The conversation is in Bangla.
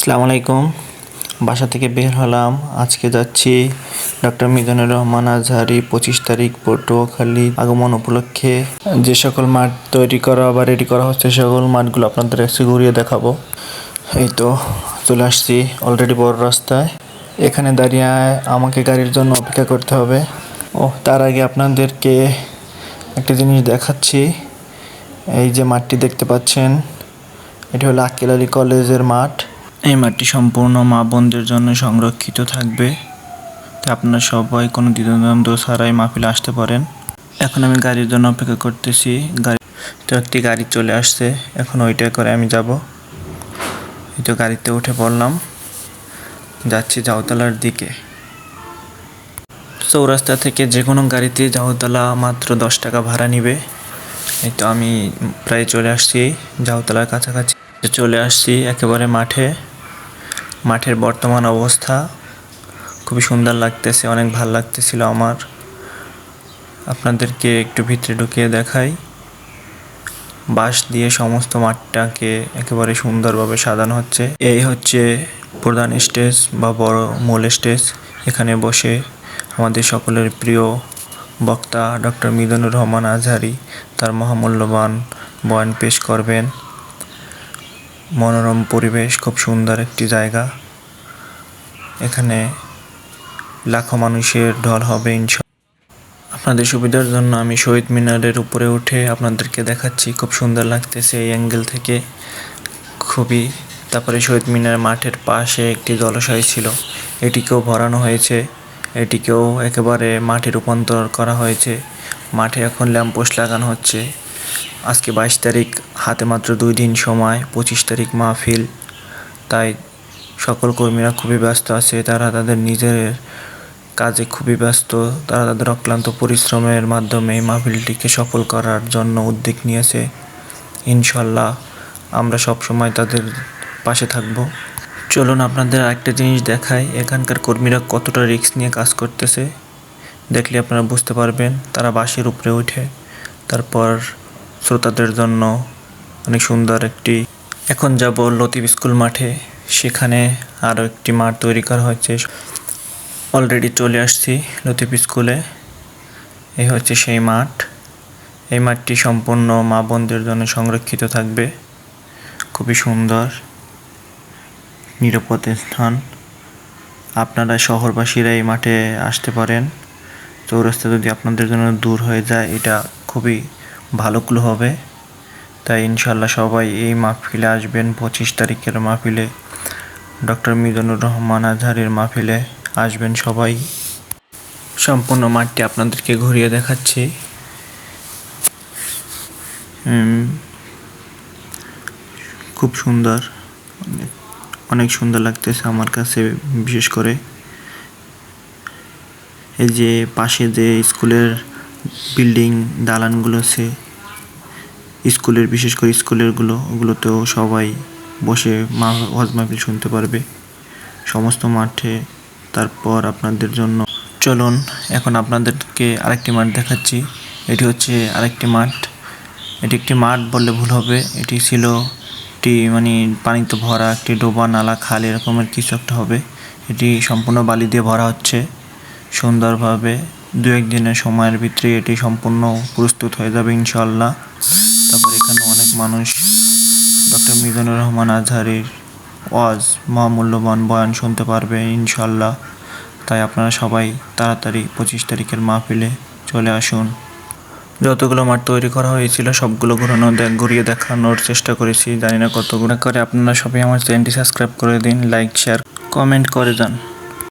আসসালামু আলাইকুম। বাসা থেকে বের হলাম। আজকে যাচ্ছি ডক্টর মিজানুর রহমান আজহারি, পঁচিশ তারিখ, পটুয়াখালী আগমন উপলক্ষে। যে সকল মাঠ তৈরি করা বা রেডি করা হচ্ছে সকল মাঠগুলো আপনাদের কাছে ঘুরিয়ে দেখাবো। এই তো চলে আসছি অলরেডি বড় রাস্তায়। এখানে দাঁড়িয়ে আমাকে গাড়ির জন্য অপেক্ষা করতে হবে। ও তার আগে আপনাদেরকে একটা জিনিস দেখাচ্ছি। এই যে মাঠটি দেখতে পাচ্ছেন, এটি হলো আকিল আলী কলেজের মাঠ। এই মাঠটি সম্পূর্ণ মা বোনদের জন্য সংরক্ষিত থাকবে। তো আপনারা সবাই কোনো দ্বিধাদ্বন্দ্ব ছাড়াই মাহফিলে আসতে পারেন। এখন আমি গাড়ির জন্য অপেক্ষা করতেছি। গাড়ি, তো একটি গাড়ি চলে আসছে। এখন ওইটা করে আমি যাব। এই তো গাড়িতে উঠে পড়লাম। যাচ্ছি জাউতলার দিকে। চৌরাস্তা থেকে যে কোনো গাড়িতে জাউতলা মাত্র দশ টাকা ভাড়া নিবে। এই তো আমি প্রায় চলে আসছি। জাউতলার কাছাকাছি চলে আসছি একেবারে মাঠে। মাঠের বর্তমান অবস্থা খুবই সুন্দর লাগতেছে, অনেক ভালো লাগতেছিল আমার। আপনাদেরকে একটু ভিতরে ঢুকিয়ে দেখাই। বাঁশ দিয়ে সমস্ত মাঠটাকে একেবারে সুন্দরভাবে সাজানো হচ্ছে। এই হচ্ছে প্রধান স্টেজ বা বড় মূল স্টেজ। এখানে বসে আমাদের সকলের প্রিয় বক্তা ডক্টর মিদনুর রহমান আজহারি তার মহামূল্যবান বয়ান পেশ করবেন। মনোরম পরিবেশ, খুব সুন্দর একটি জায়গা। এখানে লাখো মানুষের ঢল হবে ইনশা আপনাদের সুবিধার জন্য আমি শহীদ মিনারের উপরে উঠে আপনাদেরকে দেখাচ্ছি, খুব সুন্দর লাগতেছে এই অ্যাঙ্গেল থেকে। খুবই, তারপরে শহীদ মিনার মাঠের পাশে একটি জলাশয় ছিল, এটিকেও ভরানো হয়েছে। এটিকেও একেবারে মাঠে রূপান্তর করা হয়েছে। মাঠে এখন ল্যাম্পোস্ট লাগানো হচ্ছে। আজকে বাইশ তারিখ, হাতে মাত্র দুই দিন সময়, পঁচিশ তারিখ মাহফিল। তাই সকল কর্মীরা খুবই ব্যস্ত আছে, তারা তাদের নিজের কাজে খুবই ব্যস্ত। তারা তাদের অক্লান্ত পরিশ্রমের মাধ্যমে এই মাহফিলটিকে সফল করার জন্য উদ্যোগ নিয়েছে। ইনশাল্লাহ আমরা সব সময় তাদের পাশে থাকব। চলুন আপনাদের আরেকটা জিনিস দেখাই, এখানকার কর্মীরা কতটা রিস্ক নিয়ে কাজ করতেছে। দেখলে আপনারা বুঝতে পারবেন, তারা বাসের উপরে উঠে, তারপর শ্রোতাদের জন্য অনেক সুন্দর একটি, এখন যাব লতিফ স্কুল মাঠে। সেখানে আরও একটি মাঠ তৈরি করা হয়েছে। অলরেডি চলে আসছি লতিফ স্কুলে। এই হচ্ছে সেই মাঠ। এই মাঠটি সম্পূর্ণ মা বোনদের জন্য সংরক্ষিত থাকবে। খুবই সুন্দর, নিরাপদ স্থান। আপনারা শহরবাসীরা এই মাঠে আসতে পারেন। চৌরাস্তা যদি আপনাদের জন্য দূর হয়ে যায়, এটা খুবই ভালো ক্লু হবে। তাই ইনশাল্লাহ সবাই এই মাহফিলে আসবেন, পঁচিশ তারিখের মাহফিলে। ডক্টর মিজানুর রহমান আজহারের মাহফিলে আসবেন সবাই। সম্পূর্ণ মাঠটি আপনাদেরকে ঘুরিয়ে দেখাচ্ছি। খুব সুন্দর। অনেক সুন্দর লাগতেছে আমার কাছে, বিশেষ করে। এই যে পাশে যে স্কুলের বিল্ডিং দালানগুলো আছে। স্কুলের, বিশেষ করে স্কুলেরগুলো, ওগুলোতেও সবাই বসে মা ওয়াজ মাহফিল শুনতে পারবে। সমস্ত মাঠে, তারপর আপনাদের জন্য। চলুন, এখন আপনাদেরকে আরেকটি মাঠ দেখাচ্ছি। এটি হচ্ছে আরেকটি মাঠ। এটি একটি মাঠ বললে ভুল হবে। এটি ছিল একটি মানে পানিতে ভরা একটি ডোবা, নালা, খাল, এরকমের কিছু একটা হবে। এটি সম্পূর্ণ বালি দিয়ে ভরা হচ্ছে। সুন্দরভাবে দু একদিনের সময়ের ভিতরে এটি সম্পূর্ণ প্রস্তুত হয়ে যাবে ইনশাল্লাহ তারপর এখানে অনেক মানুষ ডক্টর মিজানুর রহমান আজহারির ওয়াজ মহামূল্যবান বয়ান শুনতে পারবে ইনশাল্লাহ তাই আপনারা সবাই তাড়াতাড়ি পঁচিশ তারিখের মাহফিলে চলে আসুন। যতগুলো মাঠ তৈরি করা হয়েছিল, সবগুলো ঘোরানো ঘুরিয়ে দেখানোর চেষ্টা করেছি। জানি না কতগুলো। করে আপনারা সবাই আমার চ্যানেলটি সাবস্ক্রাইব করে দিন, লাইক, শেয়ার, কমেন্ট করে যান।